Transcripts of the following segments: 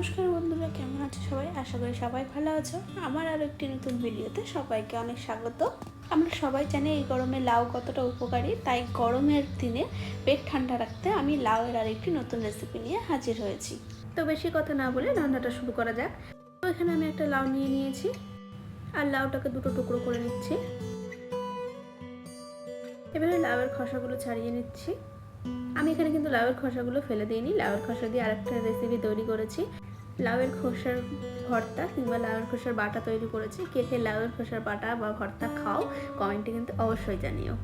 নমস্কার বন্ধুরা, কেমন আছো সবাই? আশা করি সবাই ভালো আছো। আমার আরও একটি নতুন ভিডিওতে সবাইকে অনেক স্বাগত। আমরা সবাই জানি এই গরমে লাউ কতটা উপকারী, তাই গরমের দিনে পেট ঠান্ডা রাখতে আমি লাউয়ের আর একটি নতুন রেসিপি নিয়ে হাজির হয়েছি। তো বেশি কথা না বলে রান্নাটা শুরু করা যাক। তো এখানে আমি একটা লাউ নিয়ে নিয়েছি, আর লাউটাকে দুটো টুকরো করে নিচ্ছি। এবারে লাউয়ের খসাগুলো ছাড়িয়ে নিচ্ছি। আমি এখানে কিন্তু লাউয়ের খোসাগুলো ফেলে দিইনি, লাউয়ের খোসা দিয়ে আরেকটা রেসিপি তৈরি করেছি। লাউয়ের খোসার ভর্তা কিংবা লাউয়ের খোসার বাটা তৈরি করেছি। কে কে লাউয়ের খোসার বাটা বা ভর্তা খাও কমেন্টে কিন্তু অবশ্যই জানিও।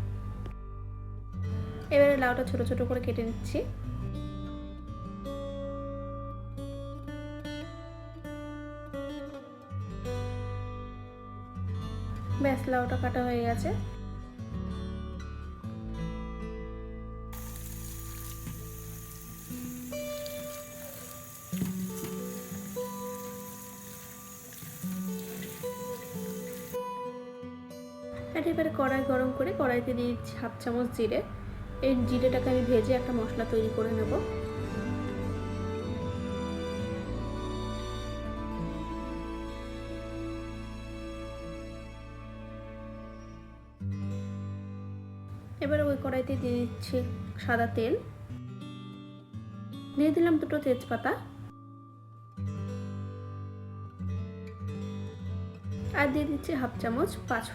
এবারে লাউটা ছোট ছোট করে কেটে নিচ্ছি। ব্যাস, লাউটা কাটা হয়ে গেছে। এবারে কড়াই গরম করে কড়াইতে দিয়ে দিচ্ছি হাফ চামচ জিরে। এই জিরেটাকে আমি ভেজে একটা মশলা তৈরি করে নেব। এবারে ওই কড়াইতে দিয়ে দিচ্ছি সাদা তেল। দিয়ে দিলাম দুটো তেজপাতা। আর দিয়ে দিচ্ছি হাফ চামচ পাঁচ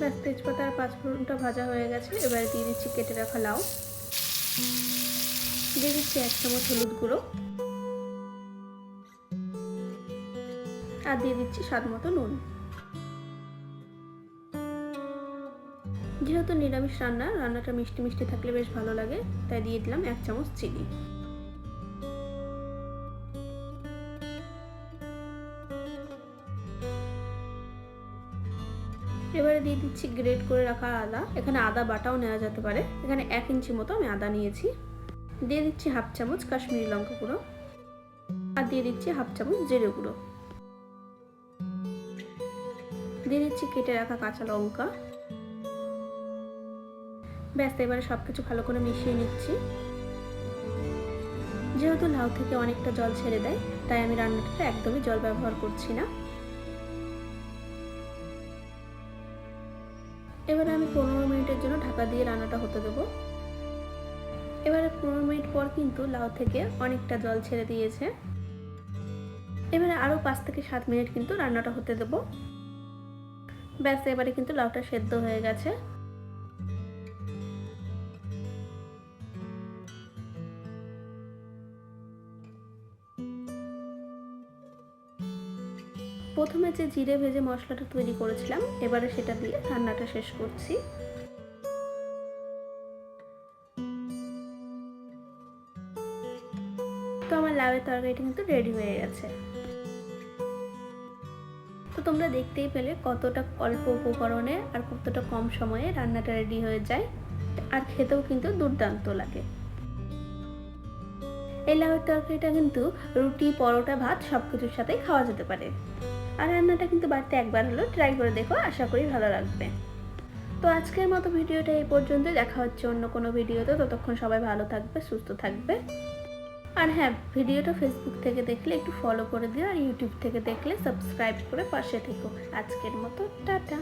ব্যাস, তেজপাতা আর পাঁচ ফোড়নটা ভাজা হয়ে গেছে। এবারে দিয়ে দিচ্ছি কেটে রাখা লাউ। দিয়ে দিচ্ছি এক চামচ হলুদ গুঁড়ো। আর দিয়ে দিচ্ছি স্বাদ মতো নুন। যেহেতু নিরামিষ রান্না, রান্নাটা মিষ্টি মিষ্টি থাকলে বেশ ভালো লাগে, তাই দিয়ে দিলাম এক চামচ চিনি। এবারে দিয়ে দিচ্ছি গ্রেট করে রাখা আদা। এখানে আদা বাটাও নেওয়া যেতে পারে। এখানে এক ইঞ্চি মতো আমি আদা নিয়েছি। দিয়ে দিচ্ছি হাফ চামচ কাশ্মীরি লঙ্কা গুঁড়ো। আর দিয়ে দিচ্ছি হাফ চামচ জিরে গুঁড়ো। দিয়ে দিচ্ছি কেটে রাখা কাঁচা লঙ্কা। ব্যাস, এবারে সব কিছু ভালো করে মিশিয়ে নিচ্ছি। যেহেতু লাউ থেকে অনেকটা জল ছেড়ে দেয়, তাই আমি রান্নাটাতে একদমই জল ব্যবহার করছি না। এবারে আমি পনেরো মিনিটের জন্য ঢাকা দিয়ে রান্নাটা হতে দেবো। এবারে পনেরো মিনিট পর কিন্তু লাউ থেকে অনেকটা জল ছেড়ে দিয়েছে। এবারে আরও পাঁচ থেকে সাত মিনিট কিন্তু রান্নাটা হতে দেবো। ব্যাস, এবারে কিন্তু লাউটা সেদ্ধ হয়ে গেছে। প্রথমে যে জিরে ভেজে মশলাটা তৈরি করেছিলাম, এবারে সেটা দিয়ে রান্নাটা শেষ করছি। তো আমার লাউয়ের তরকারিটা কিন্তু রেডি হয়ে গেছে। তো তোমরা দেখতেই পেলে কতটা অল্প উপকরণে আর কতটা কম সময়ে রান্নাটা রেডি হয়ে যায়, আর খেতেও কিন্তু দুর্দান্ত লাগে। এই লাউয়ের তরকারিটা কিন্তু রুটি, পরোটা, ভাত সব কিছুর সাথেই খাওয়া যেতে পারে। আর রান্নাটা কিন্তু বাড়িতে একবার হলো ট্রাই করে দেখো, আশা করি ভালো লাগবে। তো আজকের মতো ভিডিওটা এই পর্যন্তই, দেখা হচ্ছে অন্য কোনো ভিডিওতে, ততক্ষণ সবাই ভালো থাকবে, সুস্থ থাকবে। আর হ্যাঁ ভিডিওটা ফেসবুক থেকে দেখলে একটু ফলো করে দিও, আর ইউটিউব থেকে দেখলে সাবস্ক্রাইব করে পাশে থেকো। আজকের মতো, টাটা।